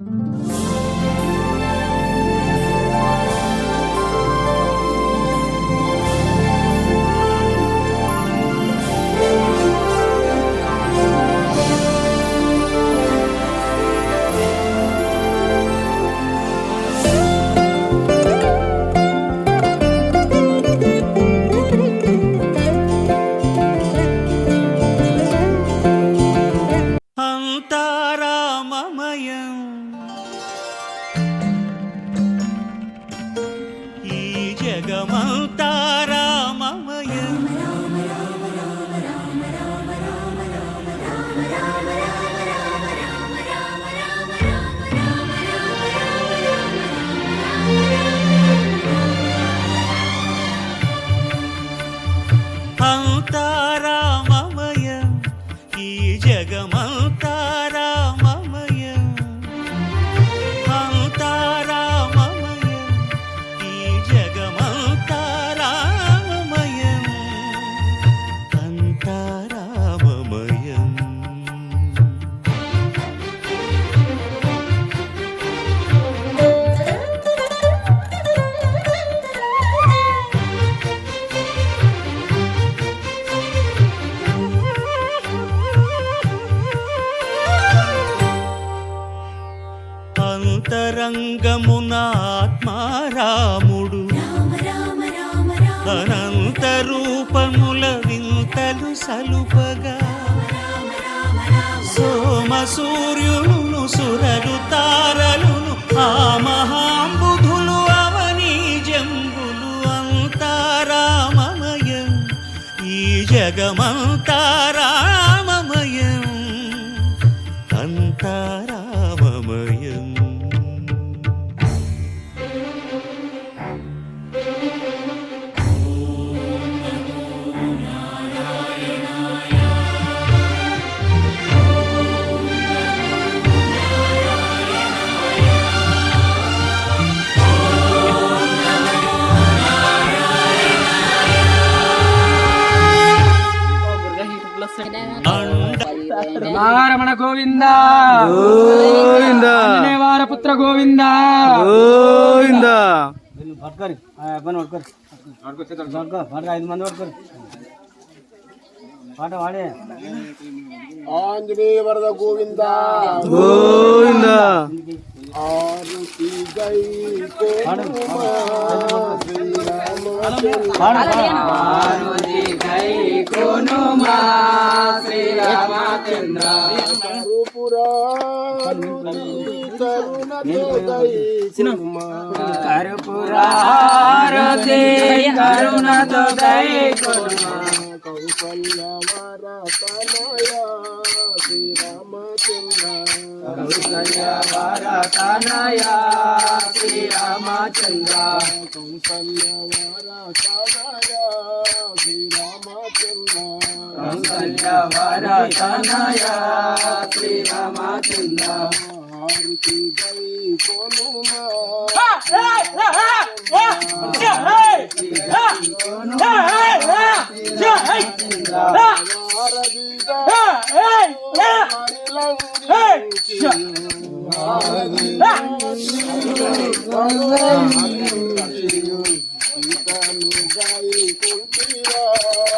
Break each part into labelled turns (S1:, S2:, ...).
S1: ほう! ఆత్మారాముడు అనంత రూపముల వింతలు సలుపగా. సోమ సూర్యులను సురలు తారలును ఆ మహాంబుధులు అవని జంబులు అంతారామమయం ఈ జగమంతారామమయం
S2: రమణ గోవింద.
S3: గోవింద.
S2: వార పుత్ర గోవింద.
S3: గోవింద.
S2: పట్టుకోరి. పట్టుకోరి. పట్టుకో పట్టుకో ఐదు మంది పట్టుకోరి. పాట వాడే
S4: ఆంజనేయ వరద గోవింద.
S3: గోవింద.
S4: ఆరుతి జై కోనుమా శ్రీరామ తరుణ జై
S2: కరుపురారతి కరుణతో దయ
S4: కౌసల్య వర తనయ శ్రీరామచంద్ర
S2: తనయ శ్రీరామచంద్ర.
S4: కౌసల్య వర శ్రీరామచంద్ర
S2: కౌసల్య వర శ్రీరామచంద్ర.
S4: ఆరుతి జై కోనుమా
S2: కొంటివా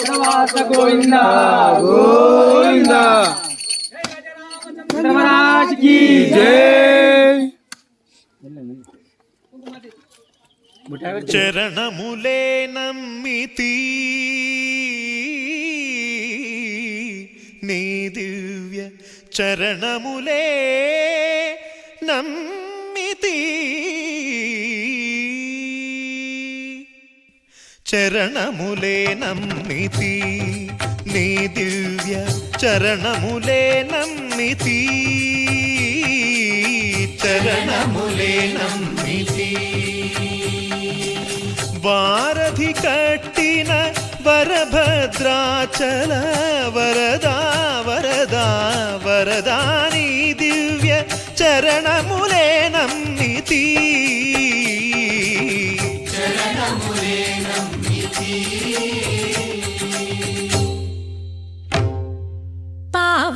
S2: గోవింద
S3: గోవింద.
S2: ధర్మరాజ్ की
S3: జై.
S1: చరణములే నమ్మితి.
S5: నీ దివ్య చరణములే నమ్మితి. చరణములే నమ్మితి. నీ దివ్య చరణములే నమ్మితి. చరణములే నమ్మితి. వారధి కట్టిన వరభద్రాచల వరదా వరదా వరదా నీ దివ్య చరణములే నమ్మితి.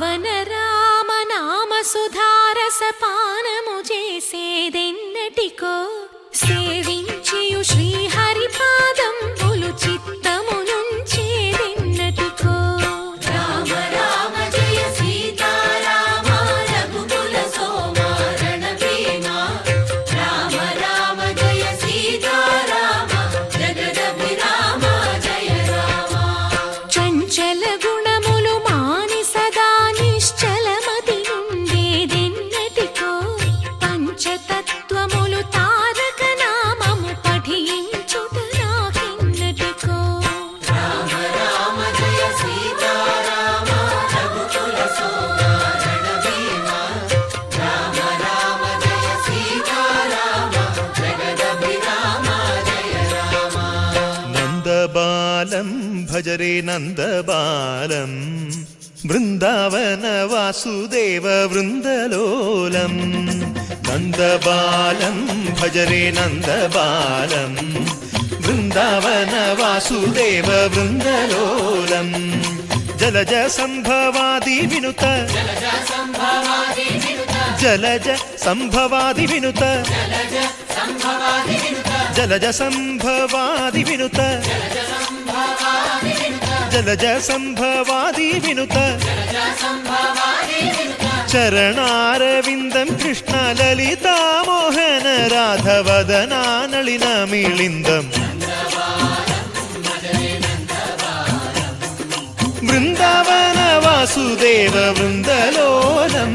S6: పవన రామ నామ సుధారస పానము చేసేదెన్నటికో
S5: ഭജരേ നന്ദബാലം വൃന്ദാവന വാസുദേവ വൃന്ദലോലം. നന്ദബാലം ഭജരേ നന്ദബാലം വൃന്ദാവന വാസുദേവ വൃന്ദലോലം. ജലജ സംഭവാദി വിനുത ജലജ സംഭവാദി വിനുത ജലജ സംഭവാദി വിനുത ജലജ സംഭവാദി വിനുത. ചരണാരവിന്ദം കൃഷ്ണ ലളിതാമോഹന രാധവദനാനളിനമിളിന്ദം. വൃന്ദാവന വാസുദേവ വൃന്ദലോലം.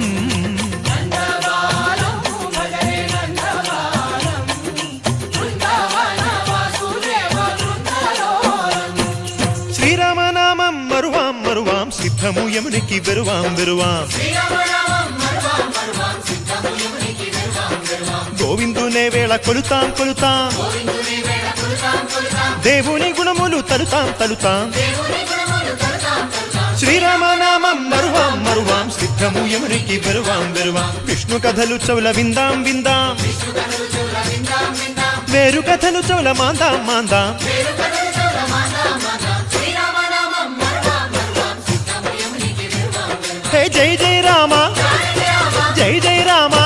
S5: సిద్ధము యమునికి వెరువాం వెరువాం. గోవిందునే వేళ కొలుతాం కొలుతాం. దేవుని గుణములు తలుతాం తలుతాం శ్రీరామనామం మరువాం మరువాం. సిద్ధము యమునికి వెరువాం వెరువాం. విష్ణు కథలు చౌల విందాం విందాం. వేరు కథలు చౌల మాందాం మాందాం. జై జై రామ. జై జై రామ.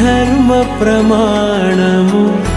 S7: ధర్మ ప్రమాణము.